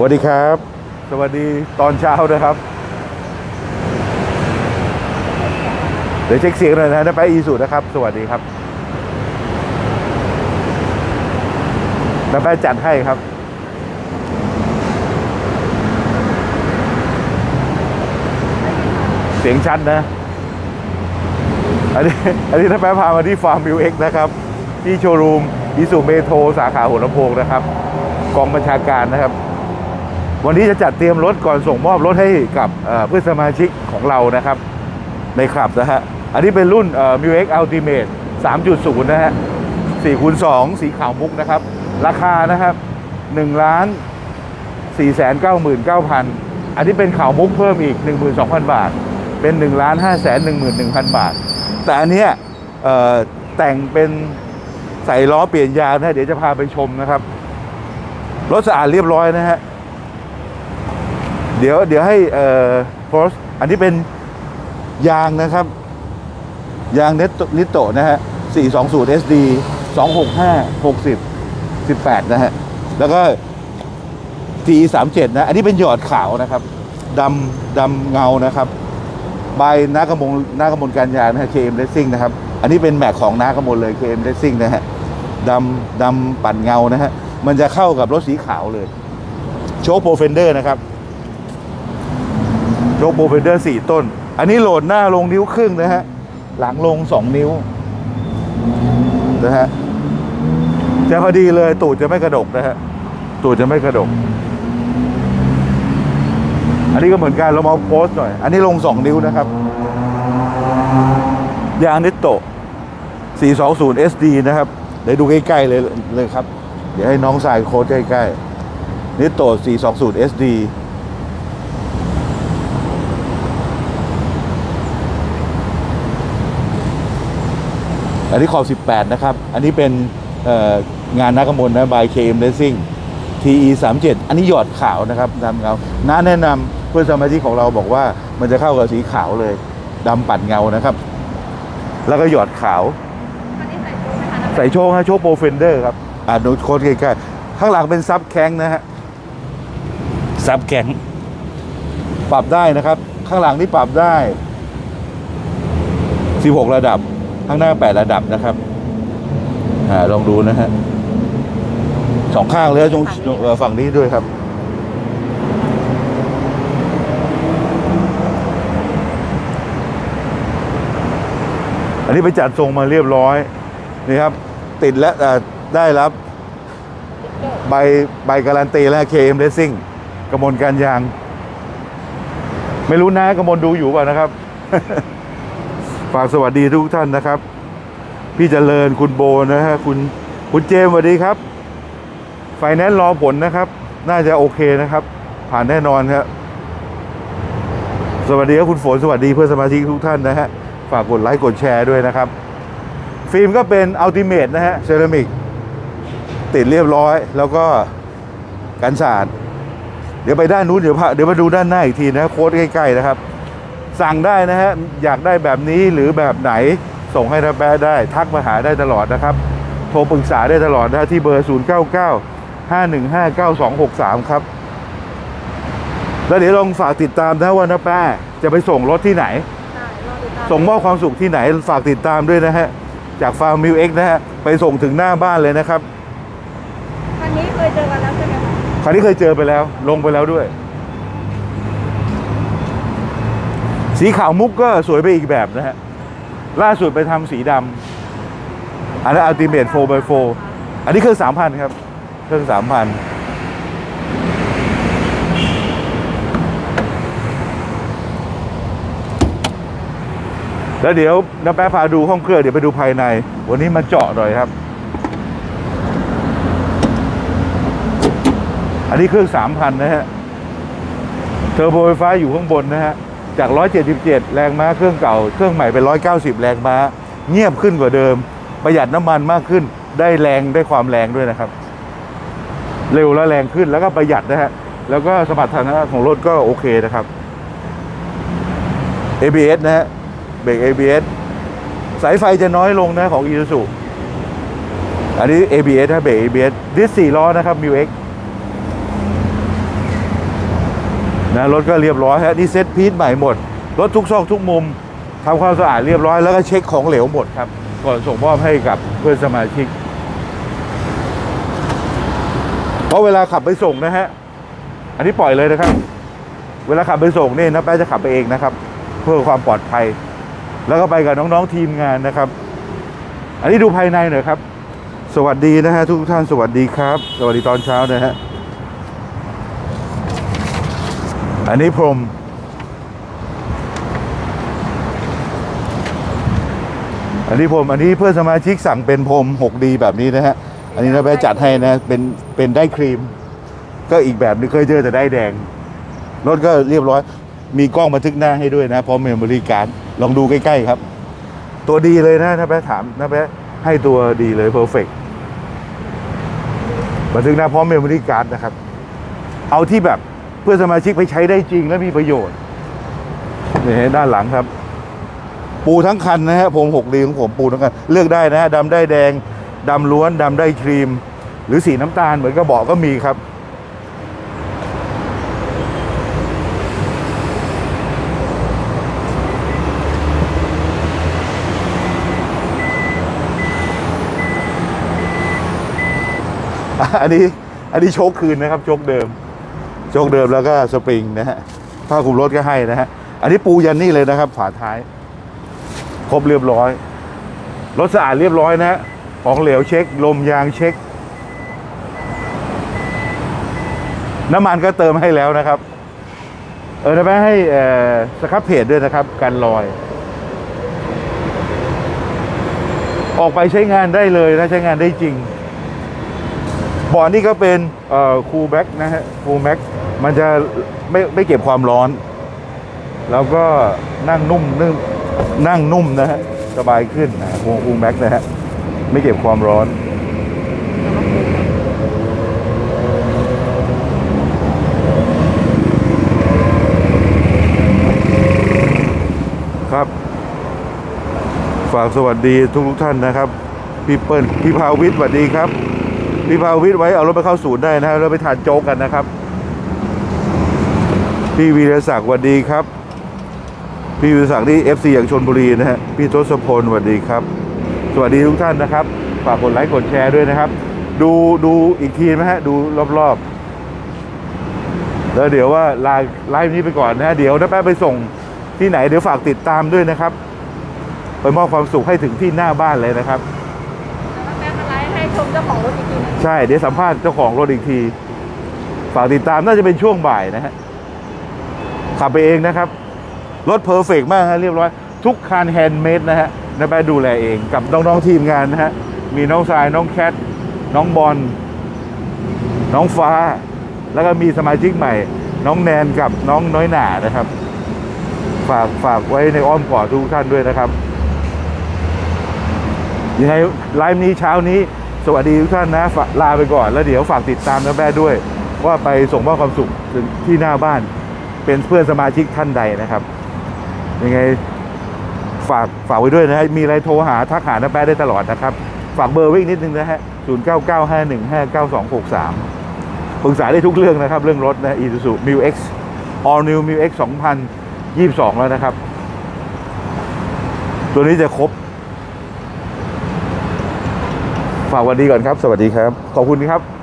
สวัสดีครับ สวัสดีตอนเช้านะครับ เดี๋ยวเช็คเสียงหน่อยนะนะไปอีสุนะครับ สวัสดีครับน้าแป๊ะจัดให้ครับเสียงชัดนะ อันนี้ อันนี้ถ้าแป๊ะพามาที่ฟาร์มมิวเอ็กนะครับ ที่โชว์รูมอิสุเมโทรสาขาหัวลำโพงนะครับ กองบัญชาการนะครับ วันนี้จะจัดเตรียมรถก่อนส่งมอบรถให้กับเพื่อนสมาชิกของเรานะครับ ในคลับนะฮะ อันนี้เป็นรุ่นเอ่อ m u x Ultimate 3.0 นะฮะ4คูณ2สีขาวมุกนะครับ ราคานะครับ1ล้าน499,000อันนี้เป็นขาวมุกเพิ่มอีก 12,000 บาท เป็น1ล้าน5 1 1 0 0 0 บาท แต่อันเนี้ยแต่งเป็นใส่ล้อเปลี่ยนยางนะเดี๋ยวจะพาไปชมนะครับ รถสะอาดเรียบร้อยนะฮะ เดี๋ยวเดี๋ยวให้เอ่อโพสอันนี้เป็นยางนะครับ ยางเนตนิโตนะฮะ 420 SD 265 60 18 นะฮะ แล้วก็ T37 นะ อันนี้เป็นหยอดขาวนะครับดำดำเงานะครับ ใบายนากระมลนากระมลการยางนะฮะ KM Racing นะครับ อันนี้เป็นแม็กของหน้ากระมลเลย KM Racing นะฮะดำดำปั่นเงานะฮะ มันจะเข้ากับรถสีขาวเลย โชคโปรเฟนเดอร์นะครับ โชคโปรเฟนเดอร์สี่ต้น อันนี้โหลดหน้าลงนิ้วครึ่งนะฮะ หลังลงสองนิ้วนะฮะจะพอดีเลยตูดจะไม่กระดกนะฮะ ตูดจะไม่กระดก อันนี้ก็เหมือนกันเรามาโพสหน่อย อันนี้ลงสองนิ้วนะครับ ยางนิโต420 SD นะครับ เดี๋ยวดูใกล้ๆเลยเลยครับ เดี๋ยวให้น้องสายโค้ดใกล้ๆนิโต420 SD อันนี้ขอบ 18 นะครับ อันนี้เป็นเอ่องานนักกมลนะ by KM Racing TE 37อันนี้หยอดขาวนะครับดำเงาน้าแนะนำเพื่อนสมาชิกของเราบอกว่ามันจะเข้ากับสีขาวเลยดำปัดเงานะครับ แล้วก็หยอดขาวอันนี้ใส่ชุดไหมคะใส่โชคฮะโชคโปรเฟนเดอร์ครับ อ่าดูโค้ดใกล้ๆข้างหลังเป็นซับแข้งนะฮะซับแข้งปรับได้นะครับ ข้างหลังนี่ปรับได้ 16 ระดับ ข้างหน้า 8 ระดับนะครับอ่าลองดูนะฮะสองข้างเลยนะตรงเอ่อฝั่งนี้ด้วยครับ อันนี้ไปจัดทรงมาเรียบร้อยนี่ครับ ติดและเอ่อได้รับใบใบการันตีแล้ว KM Racing กระมวลการยาง ไม่รู้นะกระมวลดูอยู่เปล่านะครับ ฝากสวัสดีทุกท่านนะครับ พี่เจริญคุณโบนะฮะคุณคุณเจมสวัสดีครับ ไฟแนนซ์รอผลนะครับ น่าจะโอเคนะครับ ผ่านแน่นอนครับสวัสดีครับคุณฝนสวัสดีเพื่อนสมาชิกทุกท่านนะฮะฝากกดไลค์กดแชร์ด้วยนะครับ ฟิล์มก็เป็นอัลติเม e นะฮะเซรามิกติดเรียบร้อย แล้วก็กันสาดเดี๋ยวไปด้านนู้นเดี๋ยวพาเดี๋ยวมาดูด้านหน้าอีกทีนะโค้ดใกล้ๆนะครับ สั่งได้นะฮะ อยากได้แบบนี้หรือแบบไหนส่งให้ทับแปะได้ ทักมาหาได้ตลอดนะครับ โทรปรึกษาได้ตลอดนะฮะที่เบอร์ 0 9 9 5 1 5 9 2 6 3 ครับ แล้วเดี๋ยวลองฝากติดตามนะว่านะแป้จะไปส่งรถที่ไหนได้รอติดตามส่งมอบความสุขที่ไหนฝากติดตามด้วยนะฮะ จากฟาร์มมิวเอ็กนะฮะ ไปส่งถึงหน้าบ้านเลยนะครับ คันนี้เคยเจอกันแล้วใช่ไหมคะคราวนี้เคยเจอไปแล้ว ลงไปแล้วด้วย สีขาวมุกก็สวยไปอีกแบบนะฮะ ล่าสุดไปทำสีดำอันนั้นอัลติเมท 4x4 อันนี้เครื่องสามพันครับ เครื่องสามพันแล้วเดี๋ยวน้าแป๊ะพาดูห้องเครื่องเดี๋ยวไปดูภายใน วันนี้มาเจาะหน่อยครับ อันนี้เครื่องสามพันนะฮะ เทอร์โบไฟฟ้าอยู่ข้างบนนะฮะ จาก 177 แรงม้าเครื่องเก่า เครื่องใหม่เป็น 190 แรงม้า เงียบขึ้นกว่าเดิม ประหยัดน้ำมันมากขึ้น ได้แรงได้ความแรงด้วยนะครับ เร็วและแรงขึ้นแล้วก็ประหยัดนะฮะ แล้วก็สมรรถนะของรถก็โอเคนะครับ ABS นะฮะ เบรก ABS สายไฟจะน้อยลงนะของ Isuzu อันนี้ ABS นะเบรก ABS ดิสสี่ล้อนะครับ Mu นะรถก็เรียบร้อยฮะนี่เซ็ตพีทใหม่หมด รถทุกซอกทุกมุมทำความสะอาดเรียบร้อยแล้วก็เช็คของเหลวหมดครับ ก่อนส่งมอบให้กับเพื่อนสมาชิก เพราะเวลาขับไปส่งนะฮะ อันนี้ปล่อยเลยนะครับ เวลาขับไปส่งเนี่นะแป๊ะจะขับไปเองนะครับ เพื่อความปลอดภัย แล้วก็ไปกับน้องๆทีมงานนะครับ อันนี้ดูภายในหน่อยครับ สวัสดีนะฮะทุกท่านสวัสดีครับ สวัสดีตอนเช้านะฮะ อันนี้พรม อันนี้ผมอันนี้เพื่อนสมาชิกสั่งเป็นพรม 6D แบบนี้นะฮะ อันนี้นะแป๊ะจัดให้นะ เป็น เป็นได้ครีม ก็อีกแบบนึงเคยเจอแต่ได้แดง รถก็เรียบร้อย มีกล้องบันทึกหน้าให้ด้วยนะ พร้อมเมมโมรี่การ์ด ลองดูใกล้ๆครับ ตัวดีเลยนะนะแป๊ะถามนะแป๊ะให้ตัวดีเลยเพอร์เฟกบันทึกหน้าพร้อมเมมโมรี่การ์ดนะครับ เอาที่แบบ พื่อสมาชิกไปใช้ได้จริงและมีประโยชน์นี่ด้านหลังครับ ปูทั้งคันนะฮะผมหกดีของผมปูทั้งคันเลือกได้นะฮะดำได้แดงดำล้วนดำได้ครีม หรือสีน้ำตาลเหมือนกระบอกก็มีครับอันนี้อันนี้โชคคืนนะครับ โชคเดิม โชคเดิมแล้วก็สปริงนะฮะผ้าคลุมรถก็ให้นะฮะอันนี้ปูยันนี่เลยนะครับฝาท้าย ครบเรียบร้อย รถสะอาดเรียบร้อยนะฮะของเหลวเช็ค ลมยางเช็ค น้ำมันก็เติมให้แล้วนะครับ เออนะแม่ให้สครับเพจด้วยนะครับกันรอย ออกไปใช้งานได้เลยนะใช้งานได้จริงเบาะนี่ก็เป็นเอ่อคูลแบ็กนะฮะคูลแบ็ก มันจะไม่ไม่เก็บความร้อน แล้วก็นั่งนุ่มนึ่งนั่งนุ่มนะฮะสบายขึ้นนะคูคูแบ็กนะฮะไม่เก็บความร้อน ครับ ฝากสวัสดีทุกทุกท่านนะครับ พี่เปิ้ลพี่ภาวิทย์สวัสดีครับ พี่ภาวิทย์ไว้เอารถไปเข้าศูนย์ได้นะเราไปทานโจ๊กกันนะครับ พี่วีรศักดิ์สวัสดีครับ พี่วีรศักดิ์นี่เอฟซีอย่างชนบุรีนะฮะพี่ทศพลสวัสดีครับ สวัสดีทุกท่านนะครับฝากกดไลค์กดแชร์ด้วยนะครับ ดูดูอีกทีไหมฮะดูรอบๆ แล้วเดี๋ยวว่าลาไลฟ์นี้ไปก่อนนะฮะเดี๋ยวน้าแป๊บไปส่งที่ไหนเดี๋ยวฝากติดตามด้วยนะครับ ไปมอบความสุขให้ถึงที่หน้าบ้านเลยนะครับแล้วก็แม่มาไลฟ์ให้ชมเจ้าของรถอีกทีหนึงใช่เดี๋ยวสัมภาษณ์เจ้าของรถอีกที ฝากติดตามน่าจะเป็นช่วงบ่ายนะฮะ ขับไปเองนะครับ รถเพอร์เฟกมากฮะเรียบร้อย ทุกคันแฮนด์เมดนะฮะนาแปดูแลเองกับน้องๆทีมงานนะฮะ มีน้องทรายน้องแคท น้องบอลน้องฟ้า แล้วก็มีสมาชิกใหม่ น้องแนนกับน้องน้อยหนานะครับ ฝากฝากไว้ในอ้อมกอดทุกท่านด้วยนะครับยังไงไลฟ์นี้เช้านี้ สวัสดีทุกท่านนะลาไปก่อนแล้วเดี๋ยวฝากติดตามนะแม่ด้วย ว่าไปส่งมอบความสุขถึงที่หน้าบ้าน เป็นเพื่อนสมาชิกท่านใดนะครับ ยังไงฝากฝากไว้ด้วยนะฮะมีอะไรโทรหาทักหาน้าแป๊ะได้ตลอดนะครับ ฝากเบอร์ไว้อีกนิดนึงนะฮะ0 9 9 5 1 5 9 2 6 3ปรึกษาได้ทุกเรื่องนะครับ เรื่องรถนะ Isuzu m u X All New m u X 2022แล้วนะครับ ตัวนี้จะครบ ฝากวันดีก่อนครับ สวัสดีครับ ขอบคุณครับ